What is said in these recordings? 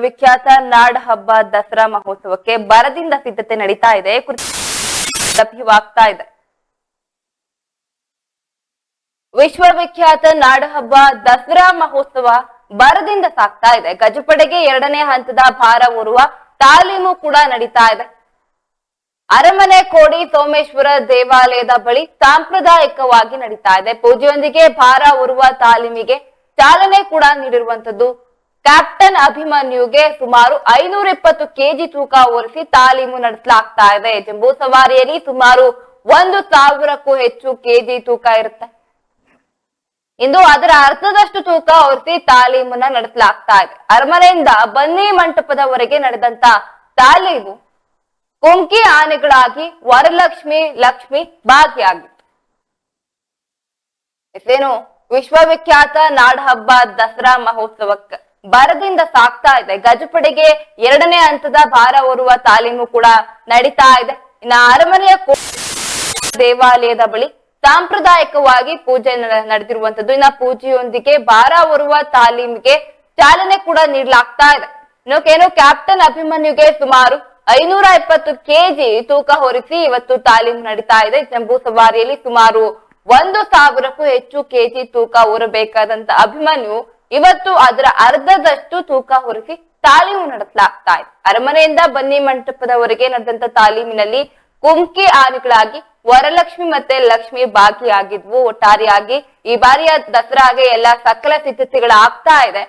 ವಿಖ್ಯಾತ ನಾಡ ಹಬ್ಬ ದಸರಾ ಮಹೋತ್ಸವಕ್ಕೆ ಬರದಿಂದ ಸಿದ್ಧತೆ ನಡೀತಾ ಇದೆ. ಕುರಿತು ಲಭ್ಯವಾಗ್ತಾ ಇದೆ. ವಿಶ್ವವಿಖ್ಯಾತ ನಾಡ ಹಬ್ಬ ದಸರಾ ಮಹೋತ್ಸವ ಬರದಿಂದ ಸಾಗ್ತಾ ಇದೆ. ಗಜಪಡೆಗೆ ಎರಡನೇ ಹಂತದ ಭಾರ ಹೊರುವ ತಾಲೀಮು ಕೂಡ ನಡೀತಾ ಇದೆ. ಅರಮನೆ ಕೋಡಿ ಸೋಮೇಶ್ವರ ದೇವಾಲಯದ ಬಳಿ ಸಾಂಪ್ರದಾಯಿಕವಾಗಿ ನಡೀತಾ ಇದೆ. ಪೂಜೆಯೊಂದಿಗೆ ಭಾರ ಹೊರುವ ತಾಲೀಮಿಗೆ ಚಾಲನೆ ಕೂಡ ನೀಡಿರುವಂತದ್ದು ಕ್ಯಾಪ್ಟನ್ ಅಭಿಮನ್ಯುಗೆ ಸುಮಾರು ಐನೂರ ಇಪ್ಪತ್ತು ಕೆಜಿ ತೂಕ ಹೊರಿಸಿ ತಾಲೀಮು ನಡೆಸಲಾಗ್ತಾ ಇದೆ. ಜಂಬೂ ಸವಾರಿಯಲ್ಲಿ ಸುಮಾರು ಒಂದು ಸಾವಿರಕ್ಕೂ ಹೆಚ್ಚು ಕೆಜಿ ತೂಕ ಇರುತ್ತೆ. ಇಂದು ಅದರ ಅರ್ಧದಷ್ಟು ತೂಕ ಹೊರಿಸಿ ತಾಲೀಮನ್ನ ನಡೆಸಲಾಗ್ತಾ ಇದೆ. ಅರಮನೆಯಿಂದ ಬನ್ನಿ ಮಂಟಪದವರೆಗೆ ನಡೆದಂತ ತಾಲೀಮು ಕುಂಕಿ ಆನೆಗಳಾಗಿ ವರಲಕ್ಷ್ಮಿ, ಲಕ್ಷ್ಮಿ ಭಾಗಿಯಾಗಿತ್ತು. ಇದೇನು ವಿಶ್ವವಿಖ್ಯಾತ ನಾಡಹಬ್ಬ ದಸರಾ ಮಹೋತ್ಸವಕ್ಕೆ. ಬರದಿಂದ ಸಾಕ್ತಾ ಇದೆ. ಗಜಪಡೆಗೆ ಎರಡನೇ ಹಂತದ ಭಾರ ಹೊರುವ ತಾಲೀಮು ಕೂಡ ನಡೀತಾ ಇದೆ. ಇನ್ನು ಅರಮನೆಯ ದೇವಾಲಯದ ಬಳಿ ಸಾಂಪ್ರದಾಯಿಕವಾಗಿ ಪೂಜೆ ನಡೆದಿರುವಂತದ್ದು ಇನ್ನ ಪೂಜೆಯೊಂದಿಗೆ ಭಾರ ಹೊರುವ ತಾಲೀಮಿಗೆ ಚಾಲನೆ ಕೂಡ ನೀಡಲಾಗ್ತಾ ಇದೆ. ಏನು ಕ್ಯಾಪ್ಟನ್ ಅಭಿಮನ್ಯುಗೆ ಸುಮಾರು ಐನೂರ ಇಪ್ಪತ್ತು ಕೆಜಿ ತೂಕ ಹೊರಿಸಿ ಇವತ್ತು ತಾಲೀಮು ನಡೀತಾ ಇದೆ. ಜಂಬೂ ಸವಾರಿಯಲ್ಲಿ ಸುಮಾರು ಒಂದು ಸಾವಿರಕ್ಕೂ ಹೆಚ್ಚು ಕೆಜಿ ತೂಕ ಹೊರಬೇಕಾದಂತ ಅಭಿಮನ್ಯು ಇವತ್ತು ಅದರ ಅರ್ಧದಷ್ಟು ತೂಕ ಹೊರಿಸಿ ತಾಲೀಮು ನಡೆಸಲಾಗ್ತಾ ಇದೆ. ಅರಮನೆಯಿಂದ ಬನ್ನಿ ಮಂಟಪದವರೆಗೆ ನಡೆದಂತ ತಾಲೀಮಿನಲ್ಲಿ ಕುಮ್ಕಿ ಆನೆಗಳಾಗಿ ವರಲಕ್ಷ್ಮಿ ಮತ್ತೆ ಲಕ್ಷ್ಮಿ ಭಾಗಿಯಾಗಿದ್ವು. ಒಟ್ಟಾರೆಯಾಗಿ ಈ ಬಾರಿಯ ದಸರಾಗೆ ಎಲ್ಲ ಸಕಲ ಸಿದ್ಧತೆಗಳಾಗ್ತಾ ಇದೆ.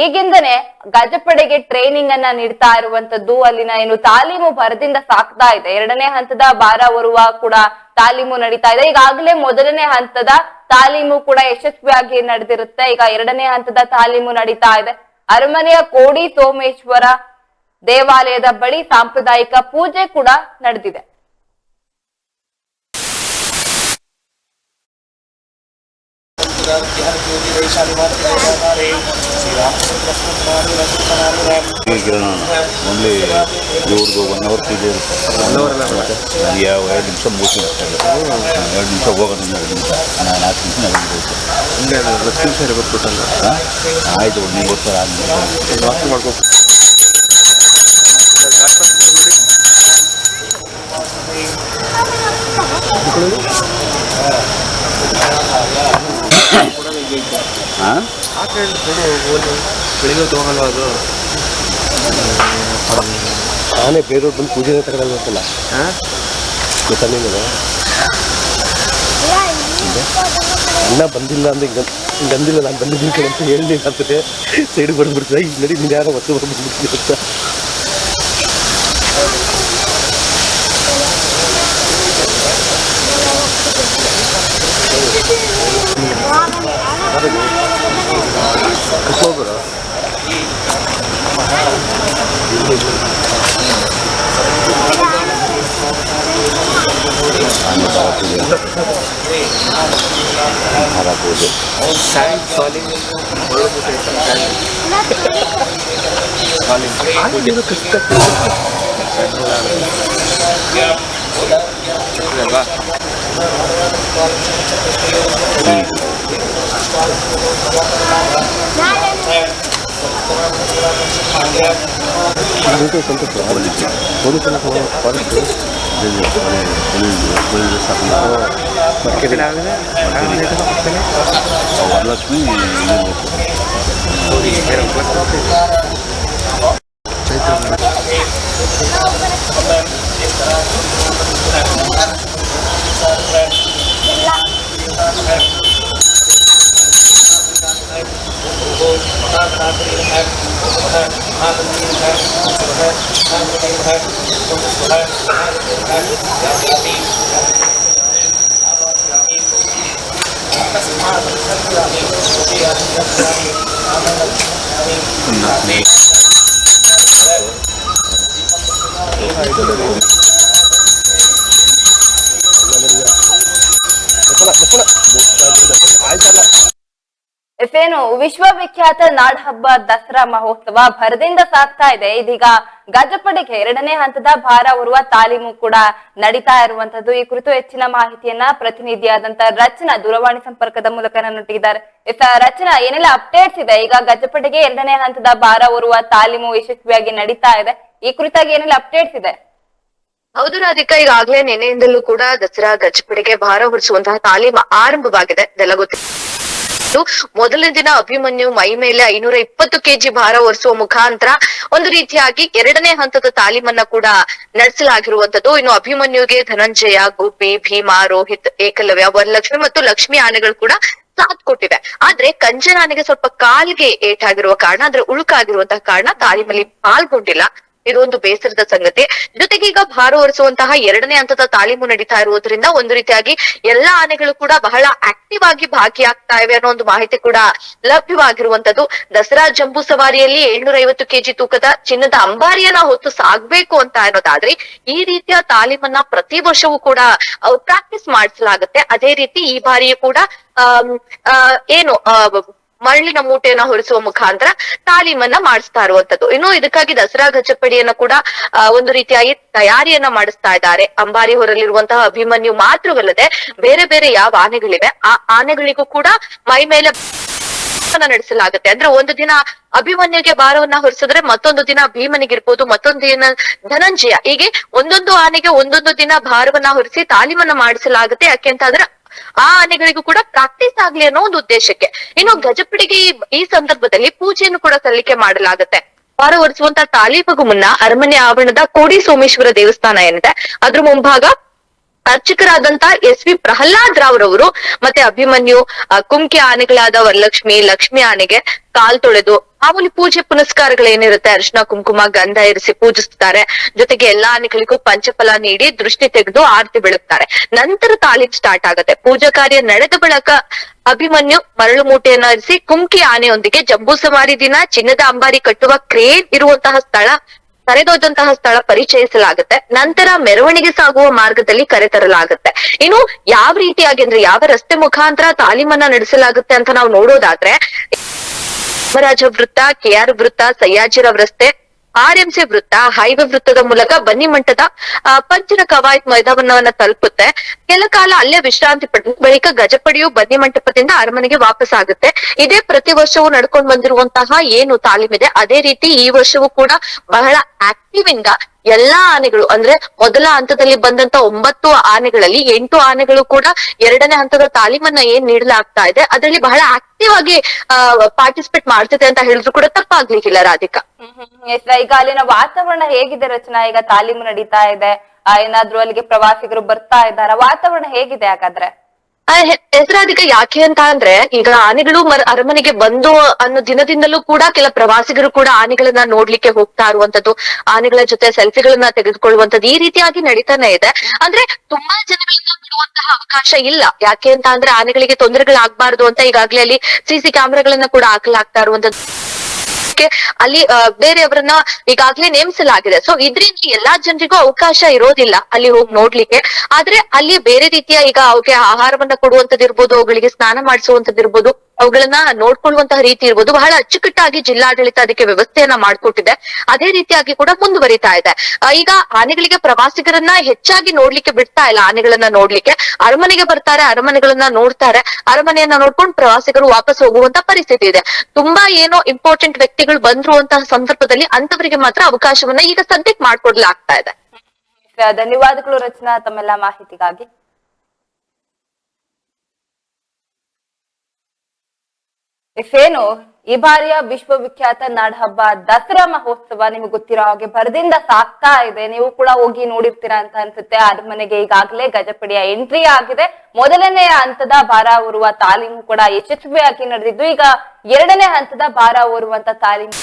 ಈಗಿಂದನೇ ಗಜಪಡೆಗೆ ಟ್ರೈನಿಂಗ್ ಅನ್ನ ನೀಡ್ತಾ ಇರುವಂತದ್ದು ಅಲ್ಲಿನ ಏನು ತಾಲೀಮು ಭರದಿಂದ ಸಾಕ್ತಾ ಇದೆ. ಎರಡನೇ ಹಂತದ ಭಾರ ಹೊರುವ ಕೂಡ ತಾಲೀಮು ನಡೀತಾ ಇದೆ. ಈಗಾಗಲೇ ಮೊದಲನೇ ಹಂತದ ತಾಲೀಮು ಕೂಡ ಯಶಸ್ವಿಯಾಗಿ ನಡೆದಿರುತ್ತೆ. ಈಗ ಎರಡನೇ ಹಂತದ ತಾಲೀಮು ನಡೀತಾ ಇದೆ. ಅರಮನೆಯ ಕೋಡಿ ಸೋಮೇಶ್ವರ ದೇವಾಲಯದ ಬಳಿ ಸಾಂಪ್ರದಾಯಿಕ ಪೂಜೆ ಕೂಡ ನಡೆದಿದೆ ಕಿರಣ ಓನ್ಲಿ ಇವ್ರದ್ದು ಒನ್ ಅವರ್ ಪೂಜೆ ಇರುತ್ತೆ ನಾನು ಯಾವ ಎರಡು ನಿಮಿಷ ನಿಮಿಷ ಎರಡು ನಿಮಿಷ ಹೋಗೋದು ಎರಡು ನಿಮಿಷ ನಾಲ್ಕು ನಿಮಿಷ ನಾನು ಹೋಗ್ತೀನಿ ಹಿಂಗೆ ಹತ್ತು ನಿಮಿಷ ಇರಬೇಕು ಹಾಂ ಆಯಿತು ನೀವು ಹಾಂ ಬೆಳಿಗ್ಗೆ ತೊಗೊಳಲ್ವ ಅದು ನಾನೇ ಬೇರೆಯವ್ರು ಬಂದು ಪೂಜೆನೇ ತಗೊಳಲ್ಲ ಗೊತ್ತಲ್ಲ ಹಾಂ ಗೊತ್ತಾ ನಿಮಗೆ ಅಣ್ಣ ಬಂದಿಲ್ಲ ಅಂದ್ರೆ ಹಿಂಗೆ ಹಿಂಗೆ ಅಂದಿಲ್ಲ ನಾನು ಬಂದಿದ್ದೀನಿ ಕಣೆ ಅಂತ ಹೇಳಿ ಅಂತಾರೆ ಸೈಡ್ ಬಂದ್ಬಿಡ್ತಾರೆ ಈಗ ನಡಿ ನೀನು ಯಾರೋ ಹೊತ್ತು ಬಂದ್ಬಿಡ್ತೀನಿ ಅಂತ All time falling. All of the time falling. Falling. Ay, yun ang kasi kasi. Diba? Dito santo ko ako dito. Puno ko na ko, parang ko. Dito, ano, ano, ano, ano, ano, ano, forest Varalakshmi ಇರ್ಬೇಕು ಇದೇನು ವಿಶ್ವವಿಖ್ಯಾತ ನಾಡಹಬ್ಬ ದಸರಾ ಮಹೋತ್ಸವ ಭರದಿಂದ ಸಾಗ್ತಾ ಇದೆ. ಇದೀಗ ಗಜಪಡೆಗೆ ಎರಡನೇ ಹಂತದ ಭಾರ ಹೊರುವ ತಾಲೀಮು ಕೂಡ ನಡೀತಾ ಇರುವಂತದ್ದು. ಈ ಕುರಿತು ಹೆಚ್ಚಿನ ಮಾಹಿತಿಯನ್ನ ಪ್ರತಿನಿಧಿಯಾದಂತ ರಚನಾ ದೂರವಾಣಿ ಸಂಪರ್ಕದ ಮೂಲಕ ನನ್ನೊಟ್ಟಿಗಿದ್ದಾರೆ. ರಚನಾ, ಏನೆಲ್ಲ ಅಪ್ಡೇಟ್ಸ್ ಇದೆ? ಈಗ ಗಜಪಡೆಗೆ ಎರಡನೇ ಹಂತದ ಭಾರ ಹೊರುವ ತಾಲೀಮು ಯಶಸ್ವಿಯಾಗಿ ನಡೀತಾ ಇದೆ. ಈ ಕುರಿತಾಗಿ ಏನೆಲ್ಲ ಅಪ್ಡೇಟ್ಸ್ ಇದೆ? ಹೌದು ರಾಧಿಕಾ, ಈಗಾಗಲೇ ನಿನ್ನೆಯಿಂದಲೂ ಕೂಡ ದಸರಾ ಗಜಪಡೆಗೆ ಭಾರ ಹೊರಿಸುವಂತಹ ತಾಲೀಮು ಆರಂಭವಾಗಿದೆ. ಇದೆಲ್ಲ ಗೊತ್ತಿದ್ದು ಮೊದಲನೇ ದಿನ ಅಭಿಮನ್ಯು ಮೈ ಮೇಲೆ ಐನೂರ ಇಪ್ಪತ್ತು ಕೆಜಿ ಭಾರ ಹೊರಿಸುವ ಮುಖಾಂತರ ಒಂದು ರೀತಿಯಾಗಿ ಎರಡನೇ ಹಂತದ ತಾಲೀಮನ್ನ ಕೂಡ ನಡೆಸಲಾಗಿರುವಂತದ್ದು. ಇನ್ನು ಅಭಿಮನ್ಯುಗೆ ಧನಂಜಯ, ಗೋಪಿ, ಭೀಮಾ, ರೋಹಿತ್, ಏಕಲವ್ಯ, ವರಲಕ್ಷ್ಮಿ ಮತ್ತು ಲಕ್ಷ್ಮಿ ಆನೆಗಳು ಕೂಡ ಸಾಥ್ ಕೊಟ್ಟಿವೆ. ಆದ್ರೆ ಕಂಜನಾನೆಗೆ ಸ್ವಲ್ಪ ಕಾಲ್ಗೆ ಏಟಾಗಿರುವ ಕಾರಣ, ಅಂದ್ರೆ ಉಳುಕಾಗಿರುವಂತಹ ಕಾರಣ ತಾಲೀಮಲ್ಲಿ ಪಾಲ್ಗೊಂಡಿಲ್ಲ. ಇದೊಂದು ಬೇಸರದ ಸಂಗತಿ. ಜೊತೆಗೆ ಈಗ ಭಾರ ಹೊರಿಸುವಂತಹ ಎರಡನೇ ಹಂತದ ತಾಲೀಮು ನಡೀತಾ ಇರುವುದರಿಂದ ಒಂದು ರೀತಿಯಾಗಿ ಎಲ್ಲಾ ಆನೆಗಳು ಕೂಡ ಬಹಳ ಆಕ್ಟಿವ್ ಆಗಿ ಭಾಗಿಯಾಗ್ತಾ ಇವೆ ಅನ್ನೋ ಒಂದು ಮಾಹಿತಿ ಕೂಡ ಲಭ್ಯವಾಗಿರುವಂತದ್ದು. ದಸರಾ ಜಂಬೂ ಸವಾರಿಯಲ್ಲಿ ಏಳ್ನೂರ ಐವತ್ತು ಕೆಜಿ ತೂಕದ ಚಿನ್ನದ ಅಂಬಾರಿಯನ್ನ ಹೊತ್ತು ಸಾಗ್ಬೇಕು ಅಂತ ಅನ್ನೋದಾದ್ರೆ ಈ ರೀತಿಯ ತಾಲೀಮನ್ನ ಪ್ರತಿ ವರ್ಷವೂ ಕೂಡ ಪ್ರಾಕ್ಟೀಸ್ ಮಾಡಿಸಲಾಗುತ್ತೆ. ಅದೇ ರೀತಿ ಈ ಬಾರಿಯೂ ಕೂಡ ಏನು ಮರಳಿನ ಮೂಟೆಯನ್ನ ಹೊರಿಸುವ ಮುಖಾಂತರ ತಾಲೀಮನ್ನ ಮಾಡಿಸ್ತಾ ಇರುವಂತದ್ದು. ಇನ್ನು ಇದಕ್ಕಾಗಿ ದಸರಾ ಗಜಪಡಿಯನ್ನ ಕೂಡ ಒಂದು ರೀತಿಯಾಗಿ ತಯಾರಿಯನ್ನ ಮಾಡಿಸ್ತಾ ಇದ್ದಾರೆ. ಅಂಬಾರಿ ಹೊರಲಿರುವಂತಹ ಅಭಿಮನ್ಯು ಮಾತ್ರವಲ್ಲದೆ ಬೇರೆ ಬೇರೆ ಯಾವ ಆನೆಗಳಿವೆ, ಆ ಆನೆಗಳಿಗೂ ಕೂಡ ಮೈ ಮೇಲೆ ನಡೆಸಲಾಗುತ್ತೆ. ಅಂದ್ರೆ ಒಂದು ದಿನ ಅಭಿಮನ್ಯುಗೆ ಭಾರವನ್ನ ಹೊರಿಸಿದ್ರೆ ಮತ್ತೊಂದು ದಿನ ಭೀಮನಿಗಿರ್ಬೋದು ಮತ್ತೊಂದು ದಿನ ಧನಂಜಯ. ಹೀಗೆ ಒಂದೊಂದು ಆನೆಗೆ ಒಂದೊಂದು ದಿನ ಭಾರವನ್ನ ಹೊರಿಸಿ ತಾಲೀಮನ್ನ ಮಾಡಿಸಲಾಗುತ್ತೆ. ಯಾಕೆಂತಂದ್ರೆ ಆ ಆನೆಗಳಿಗೂ ಕೂಡ ಪ್ರಾಕ್ಟೀಸ್ ಆಗ್ಲಿ ಅನ್ನೋ ಒಂದು ಉದ್ದೇಶಕ್ಕೆ. ಇನ್ನು ಗಜಪಡಿಗೆ ಈ- ಸಂದರ್ಭದಲ್ಲಿ ಪೂಜೆಯನ್ನು ಕೂಡ ಸಲ್ಲಿಕೆ ಮಾಡಲಾಗುತ್ತೆ. ಹೊರ ಹೊರಿಸುವಂತ ತಾಲೀಪಗೂ ಮುನ್ನ ಅರಮನೆ ಆವರಣದ ಕೋಡಿ ಸೋಮೇಶ್ವರ ದೇವಸ್ಥಾನ ಏನಿದೆ, ಅದ್ರ ಮುಂಭಾಗ ಅರ್ಚಕರಾದಂತ ಎಸ್ ವಿ ಪ್ರಹ್ಲಾದ್ ರಾವ್ರವರು, ಮತ್ತೆ ಅಭಿಮನ್ಯು ಕುಂಕಿ ಆನೆಗಳಾದ ವರಲಕ್ಷ್ಮಿ ಲಕ್ಷ್ಮಿ ಆನೆಗೆ ಕಾಲ್ ತೊಳೆದು ಮಾಮೂಲಿ ಪೂಜೆ ಪುನಸ್ಕಾರಗಳೇನಿರುತ್ತೆ, ಅರಿಶಿನ, ಕುಂಕುಮ, ಗಂಧ ಇರಿಸಿ ಪೂಜಿಸ್ತಾರೆ. ಜೊತೆಗೆ ಎಲ್ಲಾ ಆನೆಗಳಿಗೂ ಪಂಚಫಲ ನೀಡಿ ದೃಷ್ಟಿ ತೆಗೆದು ಆರತಿ ಬೆಳಗ್ತಾರೆ. ನಂತರ ತಾಲೀಮ್ ಸ್ಟಾರ್ಟ್ ಆಗುತ್ತೆ. ಪೂಜಾ ಕಾರ್ಯ ನಡೆದ ಬಳಿಕ ಅಭಿಮನ್ಯು ಮರಳು ಮೂಟೆಯನ್ನ ಇರಿಸಿ ಕುಂಕಿ ಆನೆಯೊಂದಿಗೆ ಜಂಬೂ ಸವಾರಿ ದಿನ ಚಿನ್ನದ ಅಂಬಾರಿ ಕಟ್ಟುವ ಕ್ರೇನ್ ಇರುವಂತಹ ಸ್ಥಳ ಕರೆದೊಯ್ದಂತಹ ಸ್ಥಳ ಪರಿಚಯಿಸಲಾಗುತ್ತೆ. ನಂತರ ಮೆರವಣಿಗೆ ಸಾಗುವ ಮಾರ್ಗದಲ್ಲಿ ಕರೆತರಲಾಗುತ್ತೆ. ಇನ್ನು ಯಾವ ರೀತಿಯಾಗಿ ಅಂದ್ರೆ ಯಾವ ರಸ್ತೆ ಮುಖಾಂತರ ತಾಲೀಮನ್ನ ನಡೆಸಲಾಗುತ್ತೆ ಅಂತ ನಾವು ನೋಡೋದಾದ್ರೆ, ಚಾಮರಾಜ ವೃತ್ತ ಕೆಆರ್ ವೃತ್ತ ಸಯ್ಯಾಜಿರಾವ್ ರಸ್ತೆ ಆರ್ಎಂಸಿ ವೃತ್ತ, ಹೈವೇ ವೃತ್ತದ ಮೂಲಕ ಬನ್ನಿಮಂಟದ ಪಂಚಿನ ಕವಾಯತ್ ಮೈದಾನವನ್ನ ತಲುಪುತ್ತೆ. ಕೆಲ ಕಾಲ ಅಲ್ಲೇ ವಿಶ್ರಾಂತಿ ಪಡೆದ ಬಳಿಕ ಗಜಪಡಿಯು ಬನ್ನಿ ಮಂಟಪದಿಂದ ಅರಮನೆಗೆ ವಾಪಸ್ ಆಗುತ್ತೆ. ಇದೇ ಪ್ರತಿ ವರ್ಷವೂ ನಡ್ಕೊಂಡು ಬಂದಿರುವಂತಹ ಏನು ತಾಲೀಮಿದೆ, ಅದೇ ರೀತಿ ಈ ವರ್ಷವೂ ಕೂಡ ಬಹಳ ಆಕ್ಟಿವ್ ಇಂದ ಎಲ್ಲಾ ಆನೆಗಳು, ಅಂದ್ರೆ ಮೊದಲ ಹಂತದಲ್ಲಿ ಬಂದಂತ ಒಂಬತ್ತು ಆನೆಗಳಲ್ಲಿ ಎಂಟು ಆನೆಗಳು ಕೂಡ ಎರಡನೇ ಹಂತದ ತಾಲೀಮನ್ನ ಏನ್ ನೀಡಲಾಗ್ತಾ ಇದೆ, ಅದರಲ್ಲಿ ಬಹಳ ಆಕ್ಟಿವ್ ಆಗಿ ಪಾರ್ಟಿಸಿಪೇಟ್ ಮಾಡ್ತಿದೆ ಅಂತ ಹೇಳಿದ್ರು ಕೂಡ ತಪ್ಪಾಗ್ಲಿಕ್ಕಿಲ್ಲ ರಾಧಿಕಾ. ಹ್ಮ್ ಈಗ ಅಲ್ಲಿನ ವಾತಾವರಣ ಹೇಗಿದೆ ರಚನಾ? ಈಗ ತಾಲೀಮು ನಡೀತಾ ಇದೆ ಏನಾದ್ರೂ ಅಲ್ಲಿಗೆ ಪ್ರವಾಸಿಗರು ಬರ್ತಾ ಇದ್ದಾರ? ವಾತಾವರಣ ಹೇಗಿದೆ ಹಾಗಾದ್ರೆ? ಆ ಹೆ- ಹೆಸರಾಧಿಕ ಯಾಕೆ ಅಂತ ಅಂದ್ರೆ, ಈಗ ಆನೆಗಳು ಮರ, ಅರಮನೆಗೆ ಬಂದು ಅನ್ನೋ ದಿನದಿಂದಲೂ ಕೂಡ ಕೆಲ ಪ್ರವಾಸಿಗರು ಕೂಡ ಆನೆಗಳನ್ನ ನೋಡ್ಲಿಕ್ಕೆ ಹೋಗ್ತಾ ಇರುವಂತದ್ದು, ಆನೆಗಳ ಜೊತೆ ಸೆಲ್ಫಿಗಳನ್ನ ತೆಗೆದುಕೊಳ್ಳುವಂತದ್ದು ಈ ರೀತಿಯಾಗಿ ನಡೀತಾನೆ ಇದೆ. ಅಂದ್ರೆ ತುಂಬಾ ಜನಗಳನ್ನ ಬಿಡುವಂತಹ ಅವಕಾಶ ಇಲ್ಲ. ಯಾಕೆ ಅಂತ ಅಂದ್ರೆ ಆನೆಗಳಿಗೆ ತೊಂದರೆಗಳಾಗಬಾರ್ದು ಅಂತ ಈಗಾಗ್ಲೇ ಅಲ್ಲಿ ಸಿಸಿ ಕ್ಯಾಮೆರಾಗಳನ್ನ ಕೂಡ ಹಾಕಲಾಗ್ತಾ ಇರುವಂತದ್ದು. ಕ್ಕೆ ಅಲ್ಲಿ ಬೇರೆಯವ್ರನ್ನ ಈಗಾಗ್ಲೇ ನೇಮಿಸಲಾಗಿದೆ. ಸೊ ಇದ್ರಿಂದ ಎಲ್ಲಾ ಜನರಿಗೂ ಅವಕಾಶ ಇರೋದಿಲ್ಲ ಅಲ್ಲಿ ಹೋಗಿ ನೋಡ್ಲಿಕ್ಕೆ. ಆದ್ರೆ ಅಲ್ಲಿ ಬೇರೆ ರೀತಿಯ ಈಗ ಅವ್ರಿಗೆ ಆಹಾರವನ್ನ ಕೊಡುವಂತದ್ದಿರ್ಬೋದು, ಅವುಗಳಿಗೆ ಸ್ನಾನ ಮಾಡಿಸುವಂತದಿರ್ಬೋದು ಅವುಗಳನ್ನ ನೋಡ್ಕೊಳ್ಳುವಂತಹ ರೀತಿ ಇರ್ಬೋದು. ಬಹಳ ಅಚ್ಚುಕಟ್ಟಾಗಿ ಜಿಲ್ಲಾಡಳಿತ ಅದಕ್ಕೆ ವ್ಯವಸ್ಥೆಯನ್ನ ಮಾಡಿಕೊಟ್ಟಿದೆ. ಅದೇ ರೀತಿಯಾಗಿ ಕೂಡ ಮುಂದುವರಿತಾ ಇದೆ. ಈಗ ಆನೆಗಳಿಗೆ ಪ್ರವಾಸಿಗರನ್ನ ಹೆಚ್ಚಾಗಿ ನೋಡ್ಲಿಕ್ಕೆ ಬಿಡ್ತಾ ಇಲ್ಲ ಆನೆಗಳನ್ನ ನೋಡ್ಲಿಕ್ಕೆ. ಅರಮನೆಗೆ ಬರ್ತಾರೆ, ಅರಮನೆಗಳನ್ನ ನೋಡ್ತಾರೆ. ಅರಮನೆಯನ್ನ ನೋಡ್ಕೊಂಡು ಪ್ರವಾಸಿಗರು ವಾಪಸ್ ಹೋಗುವಂತ ಪರಿಸ್ಥಿತಿ ಇದೆ. ತುಂಬಾ ಏನೋ ಇಂಪಾರ್ಟೆಂಟ್ ವ್ಯಕ್ತಿಗಳು ಬಂದ್ರು ಸಂದರ್ಭದಲ್ಲಿ ಅಂತವರಿಗೆ ಮಾತ್ರ ಅವಕಾಶವನ್ನ ಈಗ ಸದ್ಯಕ್ಕೆ ಮಾಡ್ಕೊಡ್ಲಾಗ್ತಾ ಇದೆ. ಧನ್ಯವಾದಗಳು ರಚನಾ, ತಮ್ಮೆಲ್ಲ ಮಾಹಿತಿಗಾಗಿ. ಏನು ಈ ಬಾರಿಯ ವಿಶ್ವವಿಖ್ಯಾತ ನಾಡಹಬ್ಬ ದಸರಾ ಮಹೋತ್ಸವ ನಿಮಗೆ ಗೊತ್ತಿರೋ ಹಾಗೆ ಬರದಿಂದ ಸಾಕ್ತಾ ಇದೆ. ನೀವು ಕೂಡ ಹೋಗಿ ನೋಡಿರ್ತೀರಾ ಅಂತ ಅನ್ಸುತ್ತೆ. ಅರಮನೆಗೆ ಈಗಾಗಲೇ ಗಜಪಡಿಯ ಎಂಟ್ರಿ ಆಗಿದೆ. ಮೊದಲನೇ ಹಂತದ ಭಾರ ಹೊರುವ ತಾಲೀಮು ಕೂಡ ಯಶಸ್ವಿಯಾಗಿ ನಡೆದಿದ್ದು, ಈಗ ಎರಡನೇ ಹಂತದ ಭಾರ ಹೊರುವಂತ ತಾಲೀಮು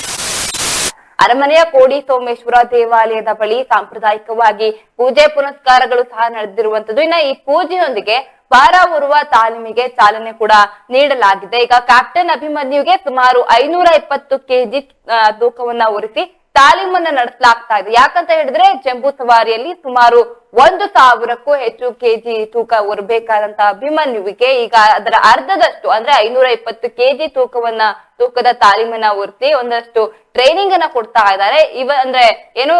ಅರಮನೆಯ ಕೋಡಿ ಸೋಮೇಶ್ವರ ದೇವಾಲಯದ ಬಳಿ ಸಾಂಪ್ರದಾಯಿಕವಾಗಿ ಪೂಜೆ ಪುನಸ್ಕಾರಗಳು ಸಹ ನಡೆದಿರುವಂತದ್ದು ಇನ್ನ ಈ ಪೂಜೆಯೊಂದಿಗೆ ಪಾರ ಉರುವ ತಾಲೀಮಿಗೆ ಚಾಲನೆ ಕೂಡ ನೀಡಲಾಗಿದೆ. ಈಗ ಕ್ಯಾಪ್ಟನ್ ಅಭಿಮನ್ಯುಗೆ ಸುಮಾರು ಐನೂರ ಇಪ್ಪತ್ತು ಕೆಜಿ ತೂಕವನ್ನ ಹೊರಿಸಿ ತಾಲೀಮನ್ನ ನಡೆಸಲಾಗ್ತಾ ಇದೆ. ಯಾಕಂತ ಹೇಳಿದ್ರೆ ಜಂಬೂ ಸವಾರಿಯಲ್ಲಿ ಸುಮಾರು ಒಂದು ಸಾವಿರಕ್ಕೂ ಹೆಚ್ಚು ಕೆಜಿ ತೂಕ ಹೊರಬೇಕಾದಂತಹ ಅಭಿಮನ್ಯುವಿಗೆ ಈಗ ಅದರ ಅರ್ಧದಷ್ಟು, ಅಂದ್ರೆ ಐನೂರ ಇಪ್ಪತ್ತು ಕೆಜಿ ತೂಕವನ್ನ ತೂಕದ ತಾಲೀಮನ್ನ ಹೊರಿಸಿ ಒಂದಷ್ಟು ಟ್ರೈನಿಂಗ್ ಅನ್ನ ಕೊಡ್ತಾ ಇದ್ದಾರೆ. ಇವ ಅಂದ್ರೆ ಏನು,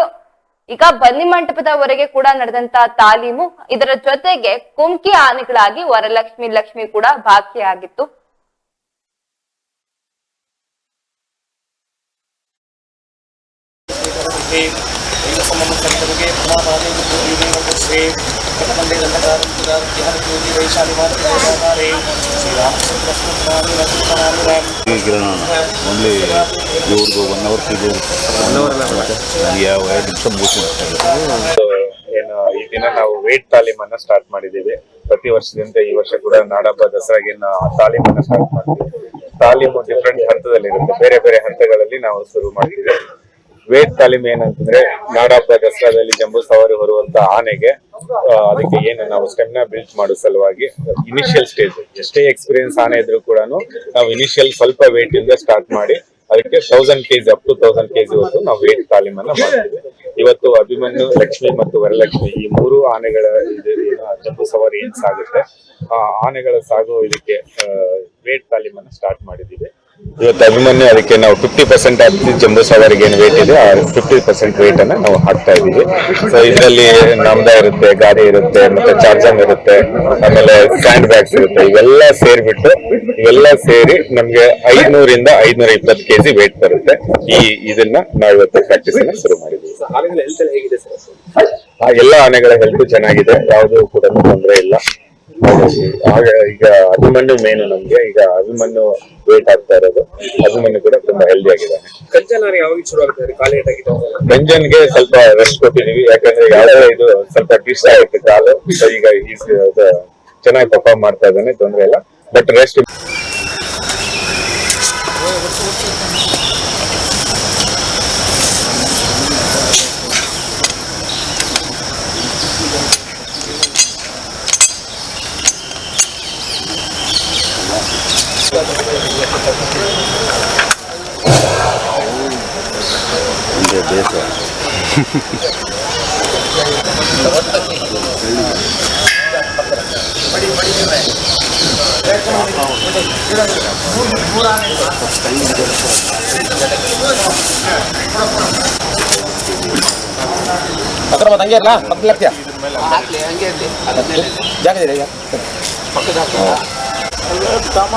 ಈಗ ಬನ್ನಿ ಮಂಟಪದವರೆಗೆ ಕೂಡ ನಡೆದಂತ ತಾಲೀಮು ಇದರ ಜೊತೆಗೆ ಕುಮ್ಕಿ ಆನೆಗಳಾಗಿ ವರಲಕ್ಷ್ಮಿ ಲಕ್ಷ್ಮಿ ಕೂಡ ಭಾಗಿಯಾಗಿತ್ತು. ಈ ಗಿರಣ ಓನ್ಲಿ ಇವ್ರದ್ದು ಒನ್ ಅವರ್ ಪೀಜ್ ಇರುತ್ತೆ ನನಗೆ ಯಾವ ಎರಡು ನಿಮಿಷ ಮುಗಿಸಿ ಏನು ಈ ದಿನ ನಾವು ವೇಟ್ ತಾಲೀಮನ್ನ ಸ್ಟಾರ್ಟ್ ಮಾಡಿದ್ದೀವಿ. ಪ್ರತಿ ವರ್ಷದಿಂದ ಈ ವರ್ಷ ಕೂಡ ನಾಡಹಬ್ಬ ದಸರಾಗೆ ತಾಲೀಮನ್ನ ಸ್ಟಾರ್ಟ್ ಮಾಡ್ತೀವಿ. ತಾಲೀಮು ಡಿಫ್ರೆಂಟ್ ಹಂತದಲ್ಲಿ ಇರುತ್ತೆ ಬೇರೆ ಬೇರೆ ಹಂತಗಳಲ್ಲಿ ನಾವು ಶುರು ಮಾಡ್ತೀವಿ ವೇಟ್ ತಾಲೀಮ್ ಏನಂತಂದ್ರೆ ನಾಡಹಬ್ಬ ದಸರಾದಲ್ಲಿ ಜಂಬೂ ಸವಾರಿ ಹೊರುವಂತ ಆನೆಗೆ ಅದಕ್ಕೆ ಏನು ನಾವು ಸ್ಟೆಮ್ನ ಬಿಲ್ಟ್ ಮಾಡೋ ಸಲುವಾಗಿ ಇನಿಷಿಯಲ್ ಸ್ಟೇಜ್ ಎಷ್ಟೇ ಎಕ್ಸ್ಪೀರಿಯನ್ಸ್ ಆನೆ ಇದ್ರು ಕೂಡ ನಾವು ಇನಿಷಿಯಲ್ ಸ್ವಲ್ಪ ವೇಟ್ ಇಂದ ಸ್ಟಾರ್ಟ್ ಮಾಡಿ ಅದಕ್ಕೆ thousand KG up to thousand KG ವರೆಗೂ ನಾವು ವೇಟ್ ತಾಲೀಮನ್ನ ಮಾಡ್ತೀವಿ. ಇವತ್ತು ಅಭಿಮನ್ಯು, ಲಕ್ಷ್ಮಿ ಮತ್ತು ವರಲಕ್ಷ್ಮಿ ಈ ಮೂರು ಆನೆಗಳ ಜಂಬೂ ಸವಾರಿ ಏನ್ ಸಾಗುತ್ತೆ, ಆ ಆನೆಗಳ ಸಾಗುವ ಇದಕ್ಕೆ ವೇಟ್ ತಾಲೀಮನ್ನ ಸ್ಟಾರ್ಟ್ ಮಾಡಿದ್ದೀವಿ. ಇವತ್ತು ಅಭಿಮನ್ಯು ಅದಕ್ಕೆ ನಾವು ಫಿಫ್ಟಿ ಪರ್ಸೆಂಟ್ ಆಗ್ತಿ ಜಂಬೂ ಸವಾರಿಗೆ ಏನು ವೇಟ್ ಇದೆ ಆ ಫಿಫ್ಟಿ ಪರ್ಸೆಂಟ್ ವೇಟ್ ಅನ್ನ ನಾವು ಹಾಕ್ತಾ ಇದೀವಿ ಸೊ ಇದರಲ್ಲಿ ನಮ್ದ ಇರುತ್ತೆ ಗಾಡಿ ಇರುತ್ತೆ ಮತ್ತೆ ಚಾರ್ಜಂಗ್ ಇರುತ್ತೆ ಆಮೇಲೆ ಸ್ಯಾಂಡ್ ಬ್ಯಾಗ್ಸ್ ಇರುತ್ತೆ. ಇವೆಲ್ಲ ಸೇರಿಬಿಟ್ಟು ಇವೆಲ್ಲ ಸೇರಿ ನಮ್ಗೆ ಐದ್ನೂರಿಂದ ಐದ್ನೂರ ಇಪ್ಪತ್ತು ಕೆಜಿ ವೇಟ್ ಬರುತ್ತೆ. ಈ ಇದನ್ನ ನಾವು ಇವತ್ತು ಪ್ರಾಕ್ಟೀಸ್ ಅನ್ನ ಶುರು ಮಾಡಿದ್ವಿ ಆ ಎಲ್ಲ ಆನೆಗಳ ಹೆಲ್ತ್ ಚೆನ್ನಾಗಿದೆ. ಯಾವುದು ಕೂಡ ತೊಂದರೆ ಇಲ್ಲ. ಆಗ ಈಗ ಅಭಿಮನ್ಯು ಮೇನು ನಮ್ಗೆ. ಈಗ ಅಭಿಮನ್ಯು ವೇಟ್ ಆಗ್ತಾ ಇರೋದು. ಅಭಿಮನ್ಯು ಕೂಡ ತುಂಬಾ ಹೆಲ್ದಿ ಆಗಿದ್ದಾನೆ. ಗೆ ಸ್ವಲ್ಪ ರೆಸ್ಟ್ ಕೊಟ್ಟಿದೀವಿ. ಯಾಕಂದ್ರೆ ಯಾವ್ದಾರ ಇದು ಸ್ವಲ್ಪ ಡಿಸ್ಟ್ ಆಗುತ್ತೆ ಕಾಲು. ಈಗ ಚೆನ್ನಾಗಿ ಪರ್ಫಾರ್ಮ್ ಮಾಡ್ತಾ ಇದ್ದಾನೆ. ತೊಂದ್ರೆ ಇಲ್ಲ. ಬಟ್ ರೆಸ್ಟ್ ಹತ್ರ ಮತ್ತೆ ಹಂಗೆ ಇರಲ್ಲ ಮತ್ತೆ ಹಾಕ್ತೀಯಾ ಹಾಕ್ಲಿ ಹಂಗೆ ಇರಲಿ ಜಾಗ ಇದೆಯಾ ಈಗ ಪಕ್ಕದ ತಮ್ಮ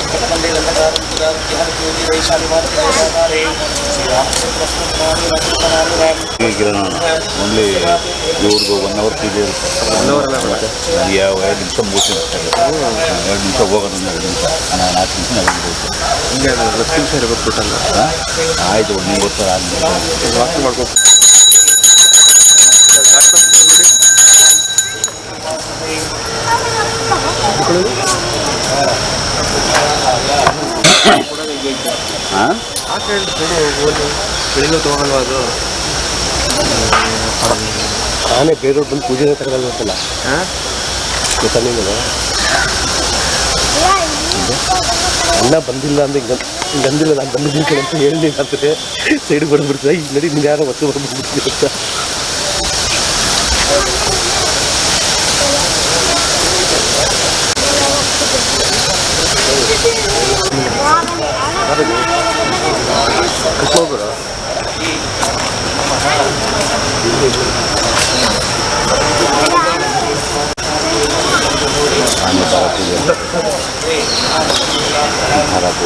ಗಿರಣ ಓನ್ಲಿ ಇವ್ರಿಗೂ ಒನ್ ಅವರ್ ಪೀಜ್ ಇರುತ್ತೆ ನನಗೆ ಯಾವ ಎರಡು ನಿಮಿಷ ಮುಗಿಸಿ ಎರಡು ನಿಮಿಷ ಹೋಗೋದು ಎರಡು ನಿಮಿಷ ನಾನು ನಾಲ್ಕು ನಿಮಿಷ ನಡೆದಿರುತ್ತೆ ಹಿಂಗೆ ಹತ್ತು ನಿಮಿಷ ಇರಬೇಕು ಟೋಟಲ್ ಆಯ್ತು ಒಂದು ಮೂವತ್ತು ಆದ್ಮೇಲೆ ವಾಕ್ ಮಾಡ್ಕೊ ಹಾಂ ಬೆಳಿಗ್ಗೆ ತಗೊಂಡಲ್ವಾ ಅದು ಆನೆ ಬೇರೆಯವ್ರು ಬಂದು ಪೂಜೆ ತಗೊಳ್ಳಲ್ಲ ಅಂತಲ್ಲ ಹಾ? ಗೊತ್ತಾ ನಿಮಗೆ ಅಣ್ಣ ಬಂದಿಲ್ಲ ಅಂದ್ರೆ ಹಿಂಗ ಹಿಂಗೆ ಅಂದಿಲ್ಲ ನಾನು ಬಂದಿದ್ದೀನಿ ಕಣೆ ಅಂತ ಹೇಳಲಿಲ್ಲ ಅಂದ್ರೆ ಸೈಡ್ ಬಂದ್ಬಿಡ್ತದೆ ಈಗ ನಡಿ ನೀನು ಯಾರೋ ಹೊತ್ತು ಬಂದ್ಬಿಡ್ತೀನಿ ಅಂತ.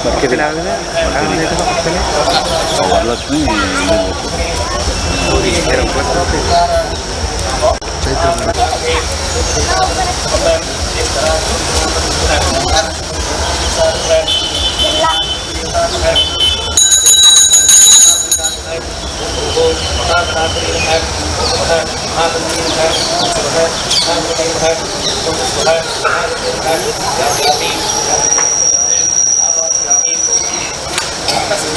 ಫಾರೆಸ್ಟ್ ವರಲಕ್ಷ್ಮಿ ಆಯ್ತಲ್ಲ ಎಲ್ಲ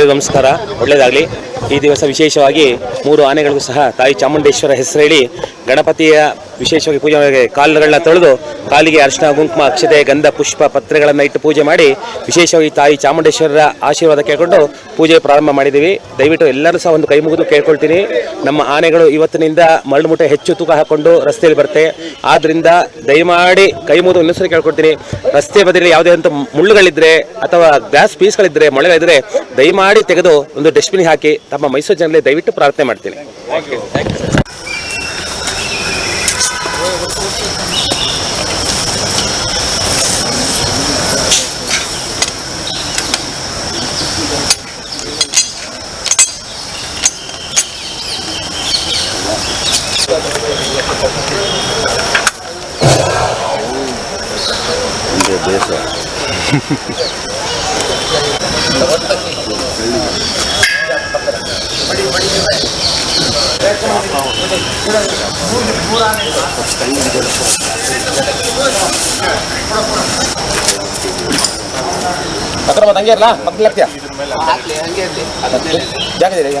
ಎಲ್ಲರಿಗೂ ನಮಸ್ಕಾರ. ಒಳ್ಳೆಯದಾಗಲಿ. ಈ ದಿವಸ ವಿಶೇಷವಾಗಿ ಮೂರು ಆನೆಗಳಿಗೂ ಸಹ ತಾಯಿ ಚಾಮುಂಡೇಶ್ವರ ಹೆಸರು ಹೇಳಿ ಗಣಪತಿಯ ವಿಶೇಷವಾಗಿ ಪೂಜೆ ಕಾಲುಗಳನ್ನ ತೊಳೆದು ಕಾಲಿಗೆ ಅರಿಶಿನ, ಕುಂಕುಮ, ಅಕ್ಷತೆ, ಗಂಧ, ಪುಷ್ಪ ಪತ್ರೆಗಳನ್ನು ಇಟ್ಟು ಪೂಜೆ ಮಾಡಿ ವಿಶೇಷವಾಗಿ ತಾಯಿ ಚಾಮುಂಡೇಶ್ವರರ ಆಶೀರ್ವಾದ ಕೇಳಿಕೊಂಡು ಪೂಜೆ ಪ್ರಾರಂಭ ಮಾಡಿದ್ದೀವಿ. ದಯವಿಟ್ಟು ಎಲ್ಲರೂ ಸಹ ಒಂದು ಕೈ ಮುಗಿದು ಕೇಳ್ಕೊಳ್ತೀನಿ. ನಮ್ಮ ಆನೆಗಳು ಇವತ್ತಿನಿಂದ ಮರಳು ಹೆಚ್ಚು ತೂಕ ಹಾಕೊಂಡು ರಸ್ತೆಯಲ್ಲಿ ಬರುತ್ತೆ. ಆದ್ದರಿಂದ ದಯಮಾಡಿ ಕೈ ಮುಗಿದು ಇನ್ನೊಂದ್ಸರಿ ಕೇಳ್ಕೊಳ್ತೀನಿ. ರಸ್ತೆ ಬದಿಯಲ್ಲಿ ಯಾವುದೇ ಅಂತ ಮುಳ್ಳುಗಳಿದ್ರೆ ಅಥವಾ ಗ್ಲಾಸ್ ಪೀಸ್ಗಳಿದ್ರೆ ಮೊಳೆಗಳಿದ್ರೆ ದಯಮಾಡಿ ತೆಗೆದು ಒಂದು ಡಸ್ಟ್ಬಿನ್ ಹಾಕಿ ತಮ್ಮ ಮೈಸೂರು ಜನರಲ್ಲಿ ದಯವಿಟ್ಟು ಪ್ರಾರ್ಥನೆ ಮಾಡ್ತೀನಿ. ಹಿಂದೆ ದೇಶ ಪತ್ರ ಹಂಗೆ ಇರಲ್ಲ ಪಕ್ಕದಲ್ಲಿ ಹಾಕ್ತೀಯಾ ಜಾಗ ಇದೆ ಈಗ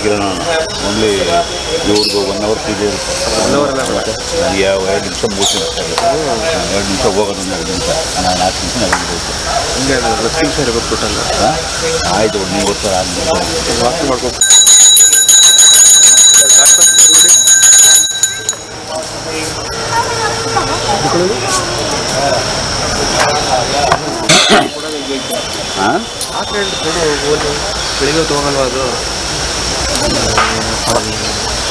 ಕಿರಣ ಓನ್ಲಿ ಇವ್ರದ್ದು ಒನ್ ಅವರ್ ಪೂಜೆ ಇರುತ್ತೆ ಮತ್ತೆ ನಾನು ಯಾವ ಎರಡು ನಿಮಿಷ ಮುಗಿಸ್ತೀನಿ ಅಷ್ಟೇ ಎರಡು ನಿಮಿಷ ಹೋಗೋದು ಒಂದು ಎರಡು ನಿಮಿಷ ನಾನು ನಾಲ್ಕು ನಿಮಿಷ ನಡೀಬೇಕು ಹಿಂಗೆ ಹತ್ತು ನಿಮಿಷ ಇರಬೇಕು ಟೋಟಲ್ ಆಯಿತು ಒಂದು ಮೂವತ್ತು ಸಾವಿರ ಆದ್ಮೇಲೆ ವಾಕ್ ಮಾಡ್ಕೊಂಡು ಹಾಂ ಬೆಳಿಗ್ಗೆ ಅದು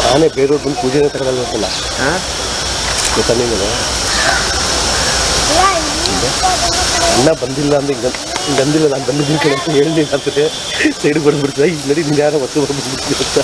ಆನೆ ಬೇರೆಯವ್ರು ಬಂದು ಪೂಜೆ ತಗೊಳಲ್ವಲ್ಲ ಹಾಂ ಗೊತ್ತಾ ನಿಮಗೆ ಅಣ್ಣ ಬಂದಿಲ್ಲ ಅಂದ್ರೆ ಹಿಂಗೆ ಅಂದಿಲ್ಲ ನಾನು ಬಂದಿದ್ದೀನಿ ಅಂತ ಹೇಳಲಿಲ್ಲ ಅಂತ ಸೈಡ್ ಬಂದ್ಬಿಡ್ತಾರೆ ಇಲ್ಲಿ ನಡಿ ಯಾರೋ ಹೊತ್ತು ಬಂದ್ಬಿಡ್ತೀನಿ ಅಂತ.